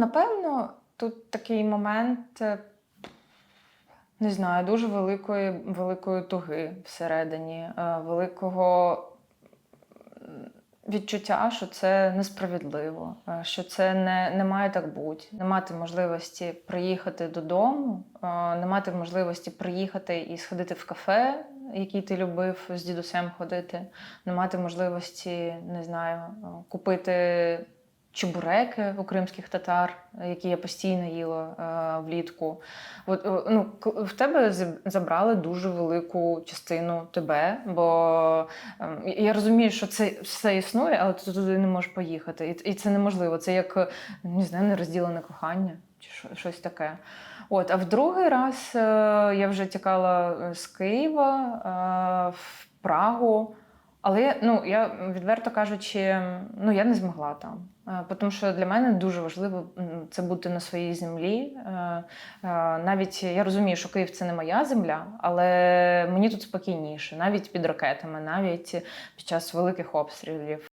Напевно, тут такий момент, е, не знаю, дуже великої, великої туги всередині, е, великого відчуття, що це несправедливо, е, що це не, не має так бути. Не мати можливості приїхати додому, не мати можливості приїхати і сходити в кафе, який ти любив з дідусем ходити, не мати можливості, не знаю, купити чебуреки у кримських татар, які я постійно їла е, влітку. От, е, ну, в тебе забрали дуже велику частину тебе, бо ем, я розумію, що це все існує, але ти туди не можеш поїхати. І, це неможливо. Це як не знаю, нерозділене кохання чи що- щось таке. От, а в другий раз е, я вже тікала з Києва в Прагу. Але ну, я відверто кажучи, ну я не змогла там. Е, Тому що для мене дуже важливо це бути на своїй землі. Е, е, Навіть я розумію, що Київ це не моя земля, але мені тут спокійніше, навіть під ракетами, навіть під час великих обстрілів.